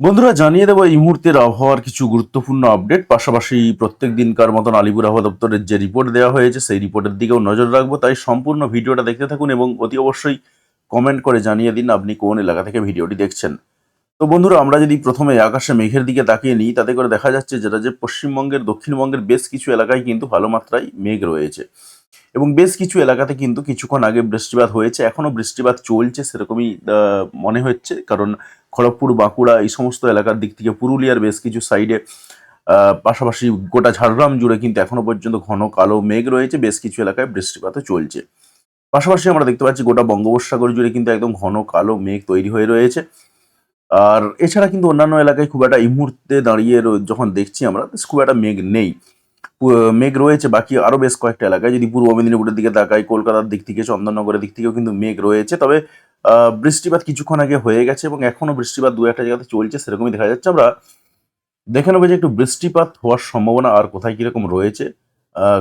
বন্ধুরা, জানিয়ে দেবো এই মুহূর্তের আবহাওয়ার কিছু গুরুত্বপূর্ণ আপডেট। পাশাপাশি প্রত্যেক দিনকার মতন আলিপুর আবহাওয়া দপ্তরের যে রিপোর্ট দেওয়া হয়েছে, সেই রিপোর্টের দিকেও নজর রাখব। তাই সম্পূর্ণ ভিডিওটা দেখতে থাকুন এবং অতি অবশ্যই কমেন্ট করে জানিয়ে দিন আপনি কোন এলাকা থেকে ভিডিওটি দেখছেন। তো বন্ধুরা, আমরা যদি প্রথমে আকাশে মেঘের দিকে তাকিয়ে নিই, তাতে করে দেখা যাচ্ছে যেটা যে পশ্চিমবঙ্গের, দক্ষিণবঙ্গের বেশ কিছু এলাকায় কিন্তু ভালো মাত্রায় মেঘ রয়েছে। এবং বেশ কিছু এলাকাতে কিন্তু কিছুক্ষণ আগে বৃষ্টিপাত হয়েছে, এখনও বৃষ্টিপাত চলছে সেরকমই মনে হচ্ছে। কারণ খড়গপুর, বাঁকুড়া এই সমস্ত এলাকার দিক থেকে পুরুলিয়ার বেশ কিছু সাইডে পাশাপাশি গোটা ঝাড়গ্রাম জুড়ে কিন্তু এখনও পর্যন্ত ঘন কালো মেঘ রয়েছে, বেশ কিছু এলাকায় বৃষ্টিপাতও চলছে। পাশাপাশি আমরা দেখতে পাচ্ছি গোটা বঙ্গোপসাগর জুড়ে কিন্তু একদম ঘন কালো মেঘ তৈরি হয়ে রয়েছে। আর এছাড়া কিন্তু অন্যান্য এলাকায় খুব একটা এই মুহূর্তে দাঁড়িয়ে যখন দেখছি আমরা খুব একটা মেঘ নেই। মেঘ রয়েছে, বাকি আরও বেশ কয়েকটা এলাকায়, যদি পূর্ব মেদিনীপুরের দিকে তাকাই, কলকাতার দিক থেকে, চন্দননগরের দিক থেকেও কিন্তু মেঘ রয়েছে। তবে বৃষ্টিপাত কিছুক্ষণ আগে হয়ে গেছে এবং এখনও বৃষ্টিপাত দু একটা জায়গাতে চলছে, সেরকমই দেখা যাচ্ছে। আমরা দেখে নেব যে একটু বৃষ্টিপাত হওয়ার সম্ভাবনা আর কোথায় কীরকম রয়েছে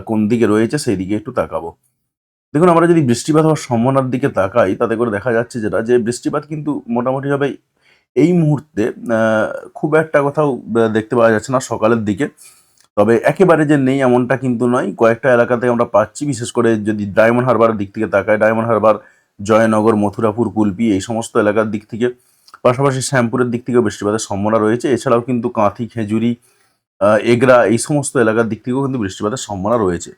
কোন দিকে রয়েছে, সেই দিকে একটু তাকাবো। দেখুন, আমরা যদি বৃষ্টিপাত হওয়ার সম্ভাবনার দিকে তাকাই, তাতে করে দেখা যাচ্ছে যেটা যে বৃষ্টিপাত কিন্তু মোটামুটিভাবে এই মুহূর্তে খুব একটা কোথাও দেখতে পাওয়া যাচ্ছে না সকালের দিকে। তবে একেবারে যে নেই এমনটা কিন্তু নয়। কয়েকটা এলাকাতে আমরা পাচ্ছি, বিশেষ করে যদি ডায়মন্ড হারবারের দিক থেকে তাকাই, ডায়মন্ড হারবার জয়নগর, মথুরাপুর, কুলপি এই সমস্ত এলাকার দিক থেকে। পাশাপাশি শ্যামপুরের দিক থেকেও বৃষ্টিপাতের সম্ভাবনা রয়েছে। এছাড়াও কিন্তু কাঁথি, খেজুরি এগরা এই সমস্ত এলাকার দিক থেকেও কিন্তু বৃষ্টিপাতের সম্ভাবনা রয়েছে।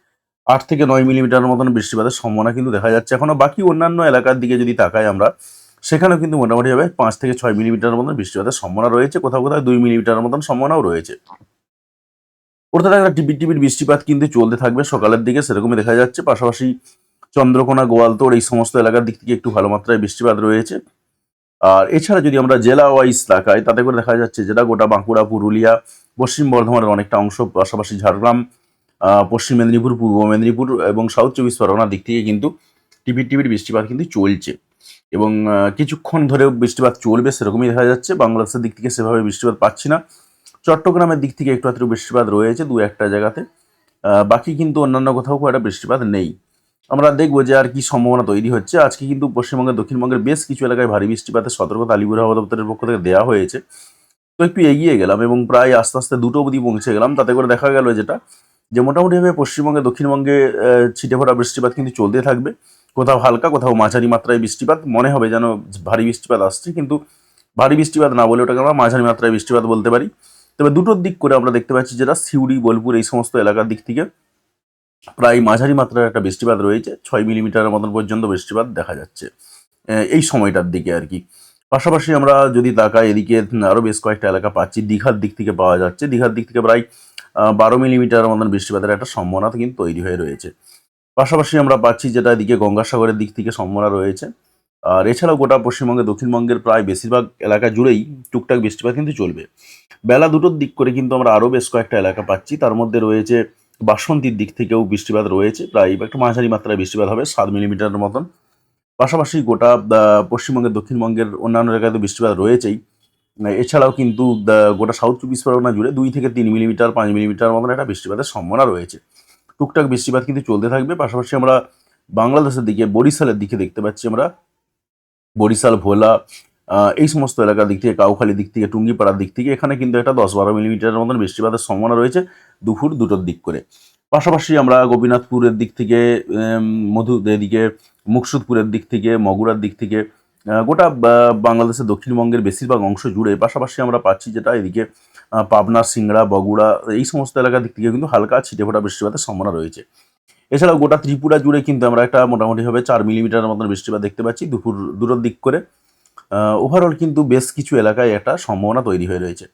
আট থেকে নয় মিলিমিটার মতন বৃষ্টিপাতের সম্ভাবনা কিন্তু দেখা যাচ্ছে। এখনও বাকি অন্যান্য এলাকার দিকে যদি তাকাই আমরা, সেখানেও কিন্তু মোটামুটিভাবে পাঁচ থেকে ছয় মিলিমিটার মতন বৃষ্টিপাতের সম্ভাবনা রয়েছে। কোথাও কোথাও দুই মিলিমিটার মতন সম্ভাবনাও রয়েছে। অর্থাৎ একটা টিপির টিপির বৃষ্টিপাত কিন্তু চলতে থাকবে সকালের দিকে, সেরকমই দেখা যাচ্ছে। পাশাপাশি চন্দ্রকোনা, গোয়ালতোড় এই সমস্ত এলাকার দিক থেকে একটু ভালো মাত্রায় বৃষ্টিপাত রয়েছে। আর এছাড়া যদি আমরা জেলা ওয়াইজ তাকাই, তাতে করে দেখা যাচ্ছে যেটা গোটা বাঁকুড়া, পুরুলিয়া, পশ্চিম বর্ধমানের অনেকটা অংশ, পাশাপাশি ঝাড়গ্রাম পশ্চিম মেদিনীপুর, পূর্ব মেদিনীপুর এবং সাউথ চব্বিশ পরগনার দিক থেকে কিন্তু টিপির টিপির বৃষ্টিপাত কিন্তু চলছে। এবং কিছুক্ষণ ধরেও বৃষ্টিপাত চলবে সেরকমই দেখা যাচ্ছে। বাংলাদেশের দিক থেকে সেভাবে বৃষ্টিপাত পাচ্ছি না। চট্টগ্রামের দিক থেকে একটু আধটু বৃষ্টিপাত রয়েছে দু একটা জায়গাতে বাকি কিন্তু অন্যান্য কোথাও খুব একটা বৃষ্টিপাত নেই। আমরা দেখব যে আর কি সম্ভাবনা তৈরি হচ্ছে। আজকে কিন্তু পশ্চিমবঙ্গের, দক্ষিণবঙ্গের বেশ কিছু এলাকায় ভারী বৃষ্টিপাতের সতর্কতা আলিপুর আবহাওয়া দপ্তরের পক্ষ থেকে দেওয়া হয়েছে। তো একটু এগিয়ে গেলাম এবং প্রায় আস্তে আস্তে দুটো অবধি পৌঁছে গেলাম। তাতে করে দেখা গেল যেটা, যে মোটামুটিভাবে পশ্চিমবঙ্গে, দক্ষিণবঙ্গে ছিটে ফোটা বৃষ্টিপাত কিন্তু চলতে থাকবে। কোথাও হালকা, কোথাও মাঝারি মাত্রায় বৃষ্টিপাত। মনে হবে যেন ভারী বৃষ্টিপাত আসছে, কিন্তু ভারী বৃষ্টিপাত না বলে ওটাকে আমরা মাঝারি মাত্রায় বৃষ্টিপাত বলতে পারি। তবে দুটোর দিক করে আমরা দেখতে পাচ্ছি যেটা, সিউড়ি, বোলপুর এই সমস্ত এলাকার দিক থেকে। প্রায় মাঝারি মাত্রার একটা বৃষ্টিপাত রয়েছে, ছয় মিলিমিটারের মতন পর্যন্ত বৃষ্টিপাত দেখা যাচ্ছে। এই সময়টার দিকে আর কি। পাশাপাশি আমরা যদি তাকাই এদিকে আরও বেশ কয়েকটা এলাকা পাচ্ছি। দীঘার দিক থেকে পাওয়া যাচ্ছে। দীঘার দিক থেকে প্রায় বারো মিলিমিটার মতন বৃষ্টিপাতের একটা সম্ভাবনা কিন্তু তৈরি হয়ে রয়েছে। পাশাপাশি আমরা পাচ্ছি যেটা এদিকে গঙ্গাসাগরের দিক থেকে সম্ভাবনা রয়েছে। আর এছাড়াও গোটা পশ্চিমবঙ্গে, দক্ষিণবঙ্গের প্রায় বেশিরভাগ এলাকা জুড়েই টুকটাক বৃষ্টিপাত কিন্তু চলবে। বেলা দুটোর দিক করে কিন্তু আমরা আরও বেশ কয়েকটা এলাকা পাচ্ছি। তার মধ্যে রয়েছে বাসন্তীর দিক থেকেও বৃষ্টিপাত রয়েছে, প্রায় একটু মাঝারি মাত্রায় বৃষ্টিপাত হবে, সাত মিলিমিটারের মতন। পাশাপাশি গোটা পশ্চিমবঙ্গের, দক্ষিণবঙ্গের অন্যান্য এলাকায় তো বৃষ্টিপাত রয়েছেই। এছাড়াও কিন্তু গোটা সাউথ চব্বিশ পরগনা জুড়ে দুই থেকে তিন মিলিমিটার, পাঁচ মিলিমিটার মতন একটা বৃষ্টিপাতের সম্ভাবনা রয়েছে। টুকটাক বৃষ্টিপাত কিন্তু চলতে থাকবে, পাশাপাশি আমরা বাংলাদেশের দিকে, বরিশালের দিকে দেখতে পাচ্ছি আমরা। বরিশাল, ভোলা এই সমস্ত এলাকার দিক থেকে, কাউখালী দিক থেকে, টুঙ্গিপাড়ার দিক থেকে এখানে কিন্তু একটা দশ বারো মিলিমিটারের মতন বৃষ্টিপাতের সম্ভাবনা রয়েছে দুপুর দুটোর দিক করে। পাশাপাশি আমরা গোপীনাথপুরের দিক থেকে মধু, এদিকে মুকসুদপুরের দিক থেকে, মগুরার দিক থেকে গোটা বাংলাদেশের দক্ষিণবঙ্গের বেশিরভাগ অংশ জুড়ে। পাশাপাশি আমরা পাচ্ছি যেটা এদিকে পাবনা, সিংড়া, বগুড়া, এই সমস্ত এলাকার দিক থেকে কিন্তু হালকা ছিটে ফোটা বৃষ্টিপাতের সম্ভাবনা রয়েছে। এছাড়াও গোটা ত্রিপুরা জুড়ে কিন্তু আমরা একটা মোটামুটিভাবে চার মিলিমিটার মতন বৃষ্টিপাত দেখতে পাচ্ছি দুপুর দুটোর দিক করে। ওভারঅল কিন্তু বেশ কিছু এলাকায় একটা সম্ভাবনা তৈরি হয়ে রয়েছে।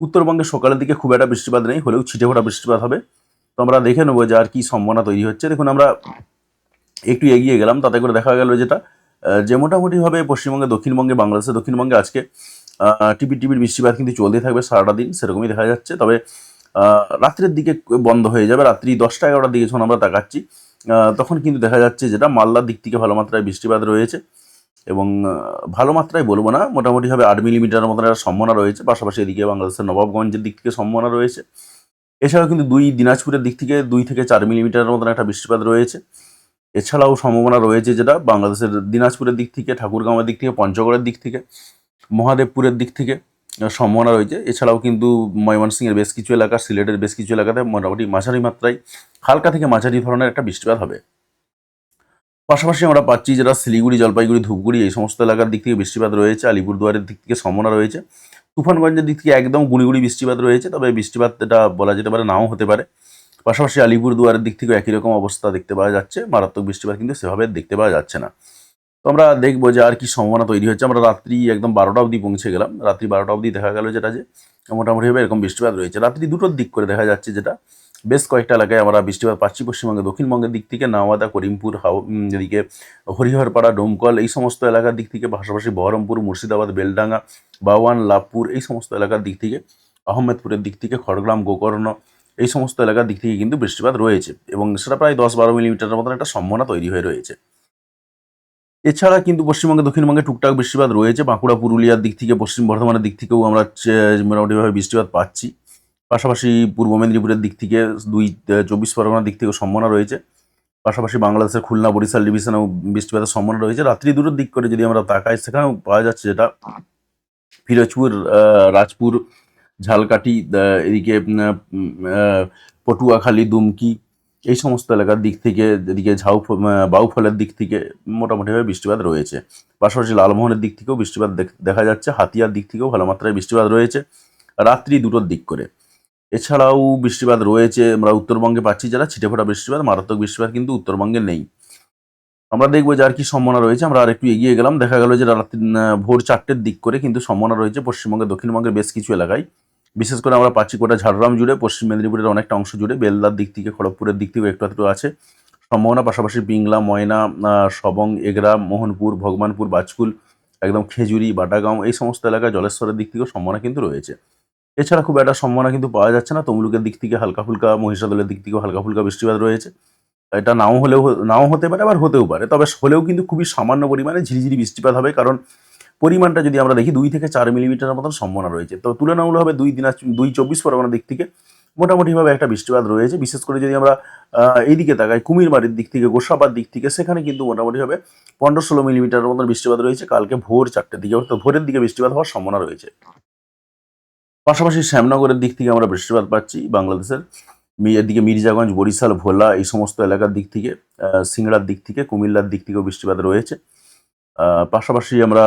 উত্তরবঙ্গে সকালের দিকে খুব একটা বৃষ্টিপাত নেই, হলেও ছিটে ফোটা বৃষ্টিপাত হবে। তো আমরা দেখে নেব যে আর কি সম্ভাবনা তৈরি হচ্ছে। দেখুন, আমরা একটু এগিয়ে গেলাম, তাতে করে দেখা গেল যেটা যে মোটামুটিভাবে পশ্চিমবঙ্গে, দক্ষিণবঙ্গে, বাংলাদেশে, দক্ষিণবঙ্গে আজকে টিপি টিপির বৃষ্টিপাত কিন্তু চলতে থাকবে সারাটা দিন, সেরকমই দেখা যাচ্ছে। তবে রাত্রের দিকে বন্ধ হয়ে যাবে, রাত্রি দশটা এগারোটার দিকে যখন আমরা তাকাচ্ছি তখন কিন্তু দেখা যাচ্ছে যেটা মালদার দিক থেকে ভালো মাত্রায় বৃষ্টিপাত রয়েছে। এবং ভালো মাত্রায় বলব না, মোটামুটিভাবে আট মিলিমিটার মতন একটা সম্ভাবনা রয়েছে, পাশাপাশি এদিকে বাংলাদেশের নবাবগঞ্জের দিক থেকে সম্ভাবনা রয়েছে। এছাড়াও কিন্তু দুই দিনাজপুরের দিক থেকে দুই থেকে চার মিলিমিটারের মতন একটা বৃষ্টিপাত রয়েছে। এছাড়াও সম্ভাবনা রয়েছে যেটা বাংলাদেশের দিনাজপুরের দিক থেকে, ঠাকুরগাঁওয়ের দিক থেকে, পঞ্চগড়ের দিক থেকে, মহাদেবপুরের দিক থেকে সম্ভাবনা রয়েছে। এছাড়াও কিন্তু ময়মনসিংহের বেশ কিছু এলাকা, সিলেটের বেশ কিছু এলাকাতে মোটামুটি মাঝারি মাত্রায় হালকা থেকে মাঝারি ধরনের একটা বৃষ্টিপাত হবে। পাশাপাশি আমরা পাচ্ছি যেটা শিলিগুড়ি, জলপাইগুড়ি, ধূপগুড়ি, এই সমস্ত এলাকার দিক থেকে বৃষ্টিপাত রয়েছে, আলিপুরদুয়ারের দিক থেকে সম্ভাবনা রয়েছে, তুফানগঞ্জের দিক থেকে একদম গুঁড়ি বৃষ্টিপাত রয়েছে, তবে বৃষ্টিপাত এটা বলা যেতে পারে নাও হতে পারে। পাশাপাশি আলিপুরদুয়ারের দিক থেকেও একই রকম অবস্থা দেখতে পাওয়া যাচ্ছে, মারাত্মক বৃষ্টিপাত কিন্তু সেভাবে দেখতে পাওয়া যাচ্ছে না। তো আমরা দেখব যে আর কি সম্ভাবনা তৈরি হচ্ছে, আমরা রাত্রি একদম বারোটা অবধি পৌঁছে গেলাম, রাত্রি বারোটা অবধি দেখা গেল যেটা যে মোটামুটিভাবে এরকম বৃষ্টিপাত রয়েছে। রাত্রি দুটোর দিক করে দেখা যাচ্ছে যেটা বেশ কয়েকটা এলাকায় আমরা বৃষ্টিপাত পাচ্ছি। পশ্চিমবঙ্গে দক্ষিণবঙ্গের দিক থেকে নাওয়াদা, করিমপুর, হাও এদিকে হরিহরপাড়া, ডোমকল, এই সমস্ত এলাকার দিক থেকে পাশাপাশি বহরমপুর, মুর্শিদাবাদ, বেলডাঙ্গা, বাওয়ান লাভপুর এই সমস্ত এলাকার দিক থেকে, আহমেদপুরের দিক থেকে, খড়গ্রাম, গোকর্ণ, এই সমস্ত এলাকার দিক থেকে কিন্তু বৃষ্টিপাত রয়েছে এবং সেটা প্রায় দশ বারো মিলিমিটারের মতন একটা সম্ভাবনা তৈরি হয়ে রয়েছে। এছাড়া কিন্তু পশ্চিমবঙ্গে, দক্ষিণবঙ্গে টুকটাক বৃষ্টিপাত রয়েছে। বাঁকুড়া, পুরুলিয়ার দিক থেকে, পশ্চিম বর্ধমানের দিক থেকেও আমরা মোটামুটিভাবে বৃষ্টিপাত পাচ্ছি। পাশাপাশি পূর্ব মেদিনীপুরের দিক থেকে দুই চব্বিশ পরগনার দিক থেকেও সম্ভাবনা রয়েছে। পাশাপাশি বাংলাদেশের খুলনা বরিশাল ডিভিশনেও বৃষ্টিপাতের সম্ভাবনা রয়েছে। রাত্রি দুটোর দিক করে যদি আমরা তাকাই, সেখানেও পাওয়া যাচ্ছে যেটা ফিরোজপুর রাজপুর, ঝালকাঠি এদিকে পটুয়াখালী, দুমকি, এই সমস্ত এলাকার দিক থেকে, এদিকে ঝাউ বাউফলের দিক থেকে মোটামুটিভাবে বৃষ্টিপাত রয়েছে। পাশাপাশি লালমোহনের দিক থেকেও বৃষ্টিপাত দেখা যাচ্ছে। হাতিয়ার দিক থেকেও ভালো মাত্রায় বৃষ্টিপাত রয়েছে। রাত্রি দুটোর দিক করে। এছাড়াও বৃষ্টিপাত রয়েছে, আমরা উত্তরবঙ্গে পাচ্ছি যারা, ছিটেফোঁটা বৃষ্টিপাত, মারাত্মক বৃষ্টিপাত কিন্তু উত্তরবঙ্গে নেই। আমরা দেখব যে আর কি সম্ভাবনা রয়েছে, আমরা আর একটু এগিয়ে গেলাম, দেখা গেল যে রাত্রি ভোর চারটের দিক করে কিন্তু সম্ভাবনা রয়েছে পশ্চিমবঙ্গের দক্ষিণবঙ্গের বেশ কিছু এলাকায়। বিশেষ করে আমরা পাচ্ছি গোটা ঝাড়গ্রাম জুড়ে, পশ্চিম মেদিনীপুরের অনেকটা অংশ জুড়ে, বেলদার দিক থেকে, খড়গপুরের দিক থেকেও একটু একটু আছে। সম্ভাবনা পাশাপাশি বিংলা ময়না সবং, এগরা, মোহনপুর, ভগবানপুর, বাজকুল, একদম খেজুরি, বাটাগাঁও, এই সমস্ত এলাকায় জলেশ্বরের দিক থেকেও সম্ভাবনা কিন্তু রয়েছে। এছাড়া খুব একটা সম্ভাবনা কিন্তু পাওয়া যাচ্ছে না। তমলুকের দিক থেকে হালকা ফুলকা, মহিষাদলের দিক থেকেও হালকা ফুলকা বৃষ্টিপাত রয়েছে। এটা নাও হলেও নাও হতে পারে, আবার হতেও পারে। তবে হলেও কিন্তু খুবই সামান্য পরিমাণে ঝিরিঝিরি বৃষ্টিপাত হবে, কারণ পরিমাণটা যদি আমরা দেখি দুই থেকে চার মিলিমিটারের মতন সম্ভাবনা রয়েছে। তো তুলনামূলকভাবে দুই দিন দুই চব্বিশ পরগনার দিক থেকে মোটামুটিভাবে একটা বৃষ্টিপাত রয়েছে। বিশেষ করে যদি আমরা এইদিকে তাকাই কুমিরমারির দিক থেকে, গোসাবার দিক থেকে, সেখানে কিন্তু মোটামুটিভাবে পনেরো ষোলো মিলিমিটারের মতন বৃষ্টিপাত রয়েছে। কালকে ভোর চারটের দিকে, অর্থাৎ ভোরের দিকে বৃষ্টিপাত হওয়ার সম্ভাবনা রয়েছে। পাশাপাশি শ্যামনগরের দিক থেকে আমরা বৃষ্টিপাত পাচ্ছি বাংলাদেশের এদিকে মির্জাগঞ্জ, বরিশাল, ভোলা এই সমস্ত এলাকার দিক থেকে সিংড়ার দিক থেকে, কুমিল্লার দিক থেকেও বৃষ্টিপাত রয়েছে। পাশাপাশি আমরা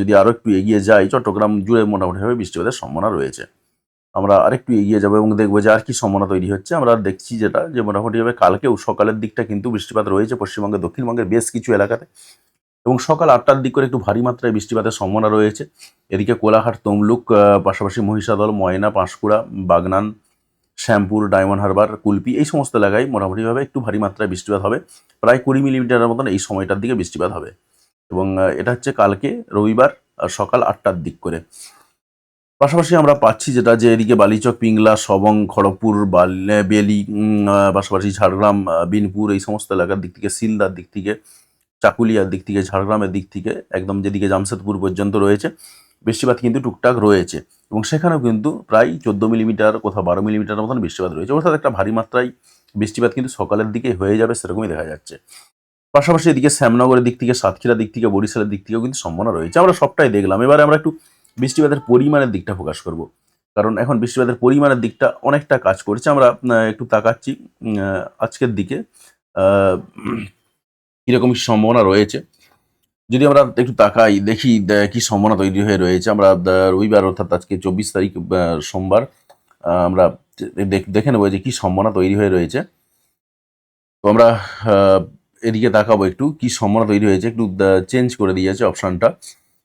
যদি আরও একটু এগিয়ে যাই, চট্টগ্রাম জুড়ে মোটামুটিভাবে বৃষ্টিপাতের সম্ভাবনা রয়েছে। আমরা আরেকটু এগিয়ে যাব এবং দেখব যে আর কি সম্ভাবনা তৈরি হচ্ছে। আমরা দেখছি যেটা, যে মোটামুটিভাবে কালকেও সকালের দিকটা কিন্তু বৃষ্টিপাত রয়েছে পশ্চিমবঙ্গের, দক্ষিণবঙ্গের বেশ কিছু এলাকাতে। এবং সকাল আটটার দিক করে একটু ভারী মাত্রায় বৃষ্টিপাতের সম্ভাবনা রয়েছে। এদিকে কোলাঘাট, তমলুক পাশাপাশি মহিষাদল, ময়না, পাঁশকুড়া, বাগনান, শ্যামপুর, ডায়মন্ড হারবার, কুলপি এই সমস্ত এলাকায় মোটামুটিভাবে একটু ভারী মাত্রায় বৃষ্টিপাত হবে। প্রায় কুড়ি মিলিমিটারের মতন এই সময়টার দিকে বৃষ্টিপাত হবে। এবং এটা হচ্ছে কালকে রবিবার সকাল আটটার দিক করে। পাশাপাশি আমরা পাচ্ছি যেটা যে এদিকে বালিচক, পিংলা, সবং, খড়গপুর, বেলি পাশাপাশি ঝাড়গ্রাম বিনপুর এই সমস্ত এলাকার দিক থেকে, সিলদার দিক থেকে চাকুলিয়ার দিক থেকে, ঝাড়গ্রামের দিক থেকে, একদম যেদিকে জামশেদপুর পর্যন্ত রয়েছে বৃষ্টিপাত কিন্তু টুকটাক রয়েছে। এবং সেখানেও কিন্তু প্রায় চোদ্দ মিলিমিটার, কোথাও বারো মিলিমিটার মতন বৃষ্টিপাত রয়েছে। অর্থাৎ একটা ভারী মাত্রায় বৃষ্টিপাত কিন্তু সকালের দিকে হয়ে যাবে, সেরকমই দেখা যাচ্ছে। পাশাপাশি এদিকে শ্যামনগরের দিক থেকে, সাতক্ষীরার দিক থেকে, বরিশালের দিক থেকেও কিন্তু সম্ভাবনা রয়েছে। আমরা সবটাই দেখলাম। এবারে আমরা একটু বৃষ্টিপাতের পরিমাণের দিকটা ফোকাস করব। কারণ এখন বৃষ্টিপাতের পরিমাণের দিকটা অনেকটা কাজ করছে। আমরা একটু তাকাচ্ছি আজকের দিকে কীরকম সম্ভাবনা রয়েছে? যদি আমরা একটু তাকাই, দেখি কি সম্ভাবনা তৈরি হয়ে রয়েছে, আমরা রবিবার অর্থাৎ আজকে চব্বিশ তারিখ সোমবার আমরা দেখে নেব যে কি সম্ভাবনা তৈরি হয়ে রয়েছে। তো আমরা এদিকে তাকাবো একটু, কি সম্ভাবনা তৈরি হয়েছে, একটু চেঞ্জ করে দিয়েছে অপশানটা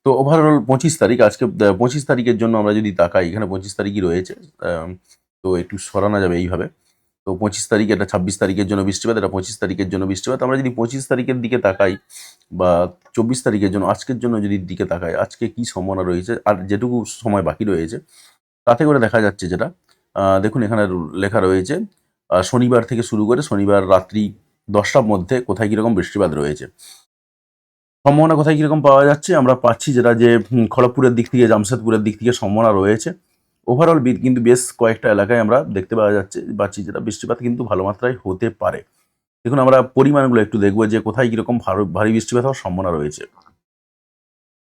তো ওভারঅল পঁচিশ তারিখ, আজকে পঁচিশ তারিখের জন্য আমরা যদি তাকাই, এখানে পঁচিশ তারিখই রয়েছে তো একটু সরানো যাবে এইভাবে। তো পঁচিশ তারিখ এটা ছাব্বিশ তারিখের জন্য বৃষ্টিপাত, এটা পঁচিশ তারিখের জন্য বৃষ্টিপাত। আমরা যদি পঁচিশ তারিখের দিকে তাকাই বা চব্বিশ তারিখের জন্য, আজকের জন্য যদি দিকে তাকাই, আজকে কি সম্ভাবনা রয়েছে? আর যেটুকু সময় বাকি রয়েছে, তাতে করে দেখা যাচ্ছে যেটা দেখুন এখানে লেখা রয়েছে শনিবার থেকে শুরু করে শনিবার রাত্রি দশটার মধ্যে কোথায় কীরকম বৃষ্টিপাত রয়েছে। সম্ভাবনা কোথায় কীরকম পাওয়া যাচ্ছে? আমরা পাচ্ছি যেটা যে খড়গপুরের দিক থেকে, জামশেদপুরের দিক থেকে সম্ভাবনা রয়েছে। ওভারঅল কিন্তু বেশ কয়েকটা এলাকায় আমরা দেখতে পাওয়া যাচ্ছে, পাচ্ছি যেটা বৃষ্টিপাত কিন্তু ভালো মাত্রায় হতে পারে। দেখুন, আমরা পরিমাণগুলো একটু দেখব যে কোথায় কীরকম ভারী ভারী বৃষ্টিপাত হওয়ার সম্ভাবনা রয়েছে।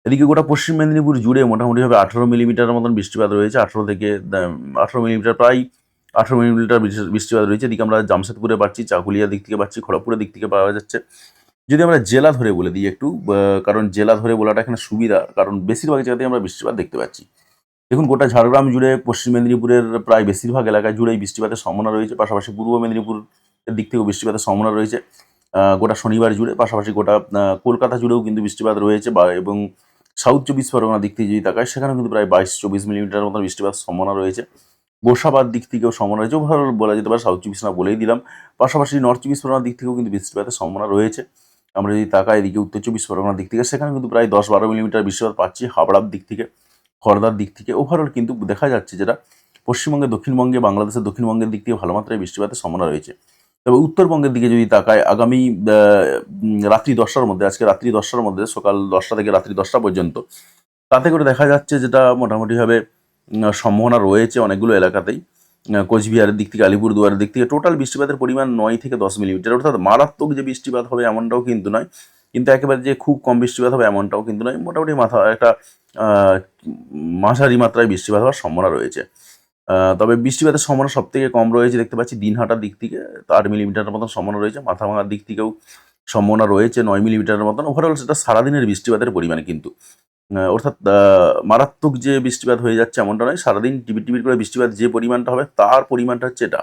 এদিকে গোটা পশ্চিম মেদিনীপুর জুড়ে মোটামুটিভাবে আঠারো মিলিমিটার মতন বৃষ্টিপাত রয়েছে। আঠারো থেকে আঠারো মিলিমিটার প্রায় আঠারো মিলিমিটার বৃষ্টিপাত রয়েছে। এদিকে আমরা জামশেদপুরে পাচ্ছি, চাকুলিয়ার দিক থেকে পাচ্ছি, খড়গপুরের দিক থেকে পাওয়া যাচ্ছে। যদি আমরা জেলা ধরে বলে দিই একটু কারণ জেলা ধরে বলাটা এখানে সুবিধা, কারণ বেশিরভাগ জায়গাতেই আমরা বৃষ্টিপাত দেখতে পাচ্ছি। দেখুন, গোটা ঝাড়গ্রাম জুড়ে পশ্চিম মেদিনীপুরের প্রায় বেশিরভাগ এলাকা জুড়েই বৃষ্টিপাতের সম্ভাবনা রয়েছে। পাশাপাশি পূর্ব মেদিনীপুর দিক থেকেও বৃষ্টিপাতের সম্ভাবনা রয়েছে। গোটা শনিবার জুড়ে, পাশাপাশি গোটা কলকাতা জুড়েও কিন্তু বৃষ্টিপাত রয়েছে বা এবং সাউথ চব্বিশ পরগনার দিক থেকে যদি তাকায়, সেখানেও কিন্তু প্রায় বাইশ, চব্বিশ মিলিমিটার মতো বৃষ্টিপাত সম্ভাবনা রয়েছে। গোসাবার দিক থেকেও সম্ভাবনা রয়েছে। ওভারঅল বলা যেতে পারে সাউথ চব্বিশ না বলেই দিলাম। পাশাপাশি নর্থ চব্বিশ পরগনার দিক থেকেও কিন্তু বৃষ্টিপাতের সম্ভাবনা রয়েছে। আমরা যদি তাকাই এদিকে উত্তর চব্বিশ পরগনার দিক থেকে, সেখানে কিন্তু প্রায় দশ, বারো মিলিমিটার বৃষ্টিপাত পাচ্ছি হাবড়ার দিক থেকে। খড়দার দিক থেকে ওভারঅল কিন্তু দেখা যাচ্ছে যেটা পশ্চিমবঙ্গে, দক্ষিণবঙ্গে, বাংলাদেশের দক্ষিণবঙ্গের দিক থেকে ভালো মাত্রায় বৃষ্টিপাতের সম্ভাবনা রয়েছে। তবে উত্তরবঙ্গের দিকে যদি তাকায় আগামী রাত্রি দশটার মধ্যে, আজকে রাত্রি দশটার মধ্যে, সকাল দশটা থেকে রাত্রি দশটা পর্যন্ত, তাতে করে দেখা যাচ্ছে যেটা মোটামুটিভাবে সম্ভাবনা রয়েছে অনেকগুলো এলাকাতেই। কোচবিহারের দিক থেকে, আলিপুরদুয়ারের দিক থেকে, টোটাল বৃষ্টিপাতের পরিমাণ নয় থেকে দশ মিলিমিটার। অর্থাৎ মারাত্মক যে বৃষ্টিপাত হবে এমনটাও কিন্তু নয়। কিন্তু একেবারে যে খুব কম বৃষ্টিপাত হবে এমনটাও কিন্তু নয়, মোটামুটি মাথা, একটা মাঝারি মাত্রায় বৃষ্টিপাত হওয়ার সম্ভাবনা রয়েছে। তবে বৃষ্টিপাতের সম্ভাবনা সব থেকে কম রয়েছে দেখতে পাচ্ছি দিনহাটার দিক থেকে আট মিলিমিটারের মতন সম্ভাবনা রয়েছে মাথা ভাঙার দিক থেকেও সম্ভাবনা রয়েছে নয় মিলিমিটারের মতন। ওভারঅল সেটা সারাদিনের বৃষ্টিপাতের পরিমাণ কিন্তু। অর্থাৎ মারাত্মক যে বৃষ্টিপাত হয়ে যাচ্ছে এমনটা নয়, সারাদিন টিপির টিপির করে বৃষ্টিপাত যে পরিমাণটা হবে তার পরিমাণটা হচ্ছে এটা।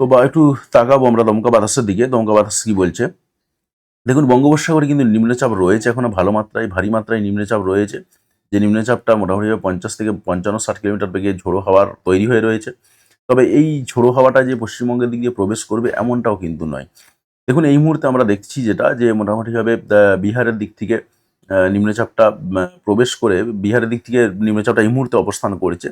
তো বা একটু তাকাবো আমরা দমকা বাতাসের দিকে, দমকা বাতাস কি বলছে? দেখুন, বঙ্গোপসাগরে কিন্তু নিম্নচাপ রয়েছে এখনও ভালো মাত্রায়, ভারী মাত্রায় নিম্নচাপ রয়েছে। যে নিম্নচাপটা মোটামুটিভাবে পঞ্চাশ থেকে পঞ্চান্ন ষাট কিলোমিটার বেগে ঝোড়ো হাওয়ার তৈরি হয়ে রয়েছে। তবে এই ঝোড়ো হাওয়াটা যে পশ্চিমবঙ্গের দিক দিয়ে প্রবেশ করবে এমনটাও কিন্তু নয়। দেখুন, এই মুহূর্তে আমরা দেখছি যেটা, যে মোটামুটিভাবে বিহারের দিক থেকে নিম্নচাপটা প্রবেশ করে বিহারের দিক থেকে নিম্নচাপটা এই মুহূর্তে অবস্থান করেছে।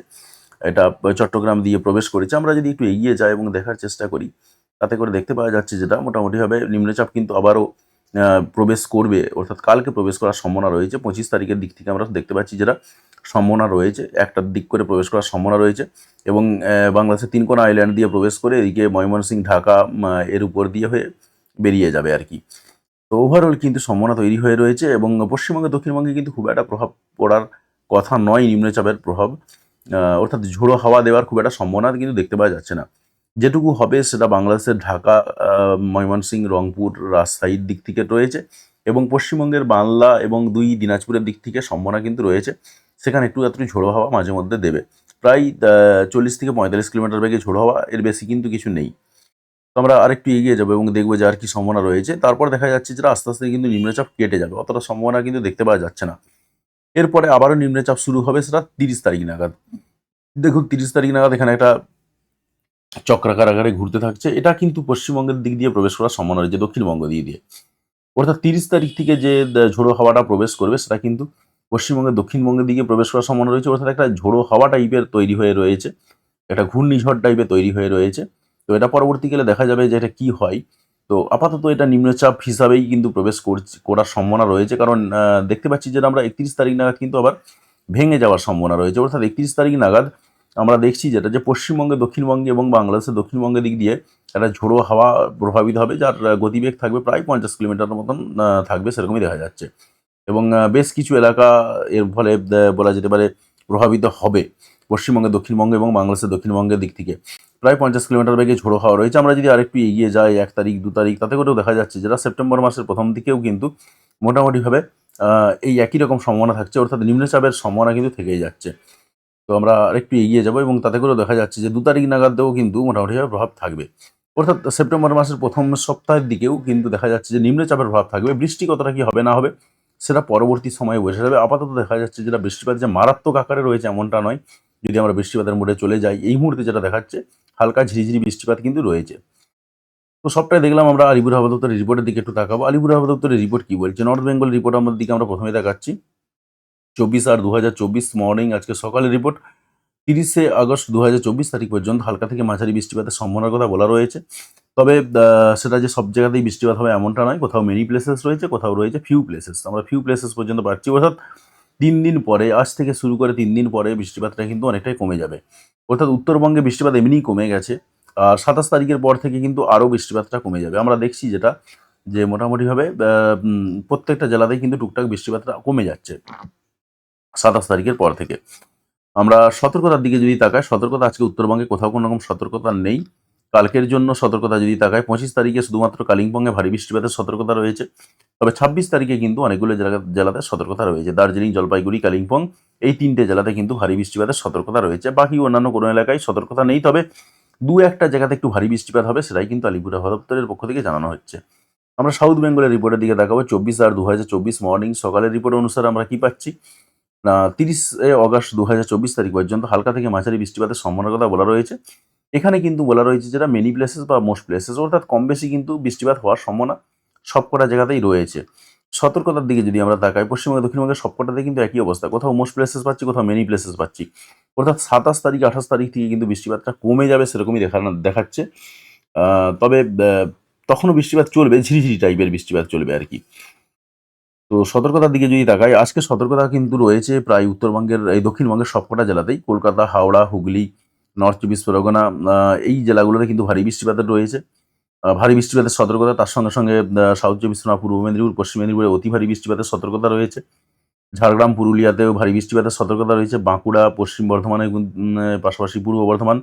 এটা চট্টগ্রাম দিয়ে প্রবেশ করেছে। আমরা যদি একটু এগিয়ে যাই এবং দেখার চেষ্টা করি, তাতে করে দেখতে পাওয়া যাচ্ছে যেটা মোটামুটিভাবে নিম্নচাপ কিন্তু আবারও প্রবেশ করবে, অর্থাৎ কালকে প্রবেশ করার সম্ভাবনা রয়েছে। পঁচিশ তারিখের দিক থেকে আমরা দেখতে পাচ্ছি যেটা সম্ভাবনা রয়েছে একটার দিক করে প্রবেশ করার সম্ভাবনা রয়েছে এবং বাংলাদেশের তিনকোনা আইল্যান্ড দিয়ে প্রবেশ করে এদিকে ময়মনসিংহ, ঢাকা এর উপর দিয়ে হয়ে বেরিয়ে যাবে আর কি। তো ওভারঅল কিন্তু সম্ভাবনা তৈরি হয়ে রয়েছে এবং পশ্চিমবঙ্গে, দক্ষিণবঙ্গে কিন্তু খুব একটা প্রভাব পড়ার কথা নয়, নিম্নচাপের প্রভাব। অর্থাৎ ঝোড়ো হাওয়া দেওয়ার খুব একটা সম্ভাবনা কিন্তু দেখতে পাওয়া যাচ্ছে না। যেটুকু হবে সেটা বাংলাদেশের ঢাকা আহ, ময়মনসিংহ রংপুর রাজশাহীর দিক থেকে রয়েছে এবং পশ্চিমবঙ্গের বাংলা এবং দুই দিনাজপুরের দিক থেকে সম্ভাবনা কিন্তু রয়েছে। সেখানে একটু একটু ঝোড়ো হাওয়া মাঝে মধ্যে দেবে। প্রায় চল্লিশ থেকে পঁয়তাল্লিশ কিলোমিটার বেগে ঝোড়ো হাওয়া এর বেশি কিন্তু কিছু নেই। তো আমরা আরেকটু এগিয়ে যাব এবং দেখব যে আর কি সম্ভাবনা রয়েছে। তারপর দেখা যাচ্ছে যে আস্তে আস্তে কিন্তু নিম্নচাপ কেটে যাবে। অতটা সম্ভাবনা কিন্তু দেখতে পাওয়া যাচ্ছে না। এরপরে আবারও নিম্নচাপ শুরু হবে সেটা তিরিশ তারিখ নাগাদ। দেখুন তিরিশ তারিখ নাগাদ এখানে একটা চক্রাকার আকারে ঘুরতে থাকছে। এটা কিন্তু পশ্চিমবঙ্গের দিক দিয়ে প্রবেশ করার সম্ভাবনা রয়েছে, দক্ষিণবঙ্গ দিয়ে দিয়ে। অর্থাৎ তিরিশ তারিখ থেকে যে ঝোড়ো হাওয়াটা প্রবেশ করবে, সেটা কিন্তু পশ্চিমবঙ্গের দক্ষিণবঙ্গের দিকে প্রবেশ করার সম্ভাবনা রয়েছে। অর্থাৎ একটা ঝোড়ো হাওয়া টাইপের তৈরি হয়ে রয়েছে, একটা ঘূর্ণিঝড় টাইপের তৈরি হয়ে রয়েছে। তো এটা পরবর্তীকালে দেখা যাবে যে এটা কী হয়। তো আপাতত এটা নিম্নচাপ হিসাবেই কিন্তু প্রবেশ করার সম্ভাবনা রয়েছে। কারণ দেখতে পাচ্ছি যে আমরা একত্রিশ তারিখ নাগাদ কিন্তু আবার ভেঙে যাওয়ার সম্ভাবনা রয়েছে। অর্থাৎ একত্রিশ তারিখ নাগাদ আমরা দেখছি যেটা যে পশ্চিমবঙ্গে, দক্ষিণবঙ্গে এবং বাংলাদেশের দক্ষিণবঙ্গের দিক দিয়ে একটা ঝোড়ো হাওয়া প্রভাবিত হবে, যার গতিবেগ থাকবে প্রায় পঞ্চাশ কিলোমিটার মতন থাকবে সেরকমই দেখা যাচ্ছে। এবং বেশ কিছু এলাকা এর ফলে বলা যেতে পারে প্রভাবিত হবে পশ্চিমবঙ্গে, দক্ষিণবঙ্গ এবং বাংলাদেশের দক্ষিণবঙ্গের দিক থেকে। প্রায় পঞ্চাশ কিলোমিটার বেগে ঝোড়ো হাওয়া রয়েছে। আমরা যদি আরেকটু এগিয়ে যাই, এক তারিখ, দু তারিখ, তাতে করেও দেখা যাচ্ছে যেটা সেপ্টেম্বর মাসের প্রথম দিকেও কিন্তু মোটামুটিভাবে এই একই রকম সম্ভাবনা থাকছে, অর্থাৎ নিম্নচাপের সম্ভাবনা কিন্তু থেকেই যাচ্ছে। তো আমরা আরেকটু এগিয়ে যাব এবং তাতে করেও দেখা যাচ্ছে যে দু তারিখ নাগাদেও কিন্তু মোটামুটিভাবে প্রভাব থাকবে। অর্থাৎ সেপ্টেম্বর মাসের প্রথম সপ্তাহের দিকেও কিন্তু দেখা যাচ্ছে যে নিম্নচাপের প্রভাব থাকবে। বৃষ্টি কতটা কি হবে না হবে সেটা পরবর্তী সময়ে বোঝা যাবে। আপাতত দেখা যাচ্ছে যেটা বৃষ্টিপাত যে মারাত্মক আকারে রয়েছে এমনটা নয়, যদি আমরা বৃষ্টিপাতের মোড়ে চলে যাই, এই মুহূর্তে যেটা দেখাচ্ছে হালকা ঝিরিঝিরি বৃষ্টিপাত কিন্তু রয়েছে। তো সবটাই দেখলাম আমরা আলিপুর হাওয়া দপ্তরের রিপোর্টের দিকে একটু তাকাবো। আলিপুর হাওয়া দপ্তরের রিপোর্ট কী বলছে? নর্থ বেঙ্গল রিপোর্ট আমাদের দিকে আমরা প্রথমে দেখাচ্ছি। চব্বিশ আর দু হাজার চব্বিশ মর্নিং আজকে সকালের রিপোর্ট তিরিশে আগস্ট দু হাজার চব্বিশ তারিখ পর্যন্ত হালকা থেকে মাঝারি বৃষ্টিপাতের সম্ভাবনার কথা বলা রয়েছে। তবে সেটা যে সব জায়গাতেই বৃষ্টিপাত হবে এমনটা নয়। কোথাও মেনি প্লেসেস রয়েছে, কোথাও রয়েছে ফিউ প্লেসেস আমরা ফিউ প্লেসেস পর্যন্ত পাচ্ছি। অর্থাৎ তিন দিন পরে, আজ থেকে শুরু করে তিন দিন পরে বৃষ্টিপাতটা কিন্তু অনেকটাই কমে যাবে। অর্থাৎ উত্তরবঙ্গে বৃষ্টিপাত এমনিই কমে গেছে। আর সাতাশ তারিখের পর থেকে কিন্তু আরও বৃষ্টিপাতটা কমে যাবে। আমরা দেখছি যেটা, যে মোটামুটিভাবে প্রত্যেকটা জেলাতেই কিন্তু টুকটাক বৃষ্টিপাতটা কমে যাচ্ছে। সাতাশ তারিখের পর থেকে। আমরা সতর্কতার দিকে যদি তাকাই, সতর্কতা আজকে উত্তরবঙ্গে কোথাও কোনো রকম সতর্কতা নেই। কালকের জন্য সতর্কতা যদি তাকায় পঁচিশ তারিখে শুধুমাত্র কালিম্পংয়ে ভারী বৃষ্টিপাতের সতর্কতা রয়েছে। তবে ছাব্বিশ তারিখে কিন্তু অনেকগুলো জেলা, জেলাতে সতর্কতা রয়েছে। দার্জিলিং, জলপাইগুড়ি, কালিম্পং, এই তিনটে জেলাতে কিন্তু ভারী বৃষ্টিপাতের সতর্কতা রয়েছে। বাকি অন্যান্য কোনো এলাকায় সতর্কতা নেই, তবে দু একটা জায়গাতে একটু ভারী বৃষ্টিপাত হবে, সেটাই কিন্তু আলিপুর দপ্তরের পক্ষ থেকে জানানো হচ্ছে। আমরা সাউথ বেঙ্গলের রিপোর্টের দিকে দেখাবো চব্বিশ আর দু হাজার চব্বিশ মর্নিং সকালের রিপোর্ট অনুসারে আমরা কি পাচ্ছি? তিরিশে অগস্ট দু হাজার চব্বিশ তারিখ পর্যন্ত হালকা থেকে মাঝারি বৃষ্টিপাতের সম্ভাবনার কথা বলা রয়েছে। এখানে কিন্তু বলা রয়েছে যেটা মেনি প্লেসেস বা মোস্ট প্লেসেস অর্থাৎ কম বেশি কিন্তু বৃষ্টিপাত হওয়ার সম্ভাবনা সবকটা জায়গাতেই রয়েছে। সতর্কতার দিকে যদি আমরা তাকাই, পশ্চিমবঙ্গ, দক্ষিণবঙ্গের সবকটাতে কিন্তু একই অবস্থা। কোথাও মোস্ট প্লেসেস পাচ্ছি, কোথাও মেনি প্লেসেস পাচ্ছি। অর্থাৎ সাতাশ তারিখ, আঠাশ তারিখ থেকে কিন্তু বৃষ্টিপাতটা কমে যাবে সেরকমই দেখানো দেখাচ্ছে। তবে তখনও বৃষ্টিপাত চলবে, ঝিরিঝিরি টাইপের বৃষ্টিপাত চলবে আর কি। তো সতর্কতার দিকে যদি তাকাই আজকে সতর্কতা কিন্তু রয়েছে প্রায় উত্তরবঙ্গের এই দক্ষিণবঙ্গের সবকটা জেলাতেই। কলকাতা হাওড়া হুগলি নর্থ চব্বিশ পরগনা এই জেলাগুলোতে কিন্তু ভারী বৃষ্টিপাতের রয়েছে। ভারী বৃষ্টিপাতের সতর্কতা তার সঙ্গে সঙ্গে সাউথ চব্বিশ পরগনা পূর্ব মেদিনীপুর পশ্চিম মেদিনীপুরে অতি ভারী বৃষ্টিপাতের সতর্কতা রয়েছে। ঝাড়গ্রাম পুরুলিয়াতেও ভারী বৃষ্টিপাতের সতর্কতা রয়েছে। বাঁকুড়া পশ্চিম বর্ধমানে পাশাপাশি পূর্ব বর্ধমান।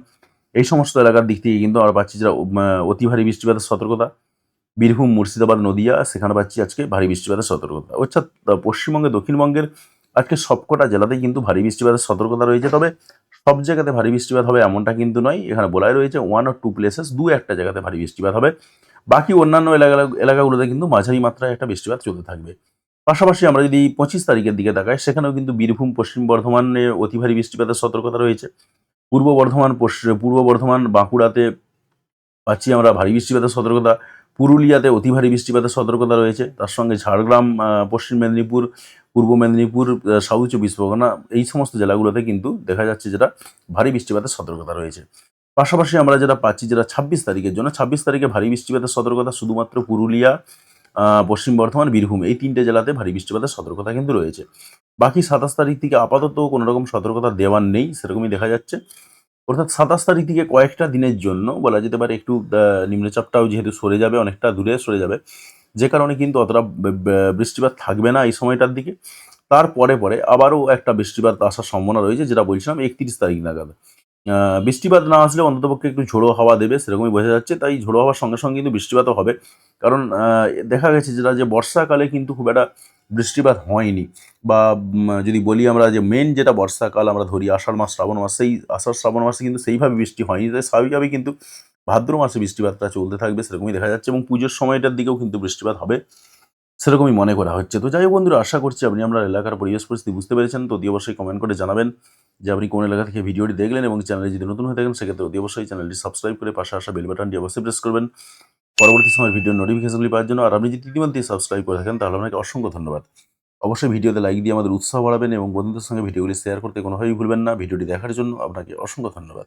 এই সমস্ত এলাকার দিক থেকে কিন্তু আমরা পাচ্ছি আহ, অতি ভারী বৃষ্টিপাতের সতর্কতা। বীরভূম, মুর্শিদাবাদ, নদিয়া, সেখানে পাচ্ছি আজকে ভারী বৃষ্টিপাতের সতর্কতা। অর্থাৎ পশ্চিমবঙ্গে, দক্ষিণবঙ্গের আজকে সবকটা জেলাতেই কিন্তু ভারী বৃষ্টিপাতের সতর্কতা রয়েছে। তবে সব জায়গাতে ভারী বৃষ্টিপাত হবে এমনটা কিন্তু নয়। এখানে বলাই রয়েছে ওয়ান অর টু প্লেসেস দু একটা জায়গাতে ভারী বৃষ্টিপাত হবে। বাকি অন্যান্য এলাকা, এলাকাগুলোতে কিন্তু মাঝারি মাত্রায় একটা বৃষ্টিপাত চলতে থাকবে। পাশাপাশি আমরা যদি পঁচিশ তারিখের দিকে তাকাই, সেখানেও কিন্তু বীরভূম, পশ্চিম বর্ধমানে অতি ভারী বৃষ্টিপাতের সতর্কতা রয়েছে। পূর্ব বর্ধমান পূর্ব বর্ধমান, বাঁকুড়াতে পাচ্ছি আমরা ভারী বৃষ্টিপাতের সতর্কতা। পুরুলিয়াতে অতি ভারী বৃষ্টিপাতের সতর্কতা রয়েছে। তার সঙ্গে ঝাড়গ্রাম পশ্চিম মেদিনীপুর, পূর্ব মেদিনীপুর সাউথ চব্বিশ পরগনা এই সমস্ত জেলাগুলোতে কিন্তু দেখা যাচ্ছে যেটা ভারী বৃষ্টিপাতের সতর্কতা রয়েছে। পাশাপাশি আমরা যেটা পাচ্ছি যেটা ছাব্বিশ তারিখের জন্য, ছাব্বিশ তারিখে ভারী বৃষ্টিপাতের সতর্কতা শুধুমাত্র পুরুলিয়া পশ্চিম বর্ধমান, বীরভূম এই তিনটে জেলাতে ভারী বৃষ্টিপাতের সতর্কতা কিন্তু রয়েছে। বাকি সাতাশ তারিখ থেকে আপাতত কোনো রকম সতর্কতা দেওয়ার নেই, সেরকমই দেখা যাচ্ছে। অর্থাৎ সাতাশ তারিখ থেকে কয়েকটা দিনের জন্য বলা যেতে পারে একটু নিম্নচাপটাও যেহেতু সরে যাবে, অনেকটা দূরে সরে যাবে। যে কারণে কিন্তু অতটা বৃষ্টিপাত থাকবে না এই সময়টার দিকে। তারপরে পরে আবারও একটা বৃষ্টিপাত আসার সম্ভাবনা রয়েছে, যেটা বলছিলাম একত্রিশ তারিখ নাগাদ। বৃষ্টিপাত না আসলে অন্ততপক্ষে একটু ঝোড়ো হাওয়া দেবে, সেরকমই বোঝা যাচ্ছে। তাই ঝোড়ো হাওয়ার সঙ্গে সঙ্গে কিন্তু বৃষ্টিপাতও হবে। কারণ দেখা গেছে যেটা যে বর্ষাকালে কিন্তু খুব একটা বৃষ্টিপাত হয়নি। বা যদি বলি আমরা যে মেন যেটা বর্ষাকাল আমরা ধরি, আষাঢ় মাস, শ্রাবণ মাস, সেই আষাঢ়, শ্রাবণ মাসে কিন্তু সেইভাবে বৃষ্টি হয়নি। তাই স্বাভাবিকভাবেই কিন্তু ভাদ্র মাসে বৃষ্টিপাতটা চলতে থাকবে, সেরকমই দেখা যাচ্ছে এবং পুজোর সময়টার দিকেও কিন্তু বৃষ্টিপাত হবে, সেরকমই মনে করা হচ্ছে। তো যাই হোক বন্ধুরা, আশা করছি আপনি আপনার এলাকার পরিবেশ পরিস্থিতি বুঝতে পেরেছেন। তো অতি অবশ্যই কমেন্ট করে জানাবেন যে আপনি কোন এলাকা থেকে ভিডিওটি দেখলেন এবং চ্যানেলে যদি নতুন হয়ে থাকেন, সেক্ষেত্রে অতি অবশ্যই চ্যানেলটি সাবস্ক্রাইব করে পাশে আসা বেল বাটনটি অবশ্যই প্রেস করবেন। পরবর্তী সময় ভিডিওর নোটিফিকেশনগুলি পাওয়ার জন্য। আর আপনি যদি ইতিমধ্যেই সাবস্ক্রাইব করে থাকেন, তাহলে আপনাকে অসংখ্য ধন্যবাদ। অবশ্যই ভিডিওতে লাইক দিয়ে আমাদের উৎসাহ বাড়াবেন এবং বন্ধুদের সঙ্গে ভিডিওগুলি শেয়ার করতে কোনোভাবেই ভুলবেন না। ভিডিওটি দেখার জন্য আপনাকে অসংখ্য ধন্যবাদ।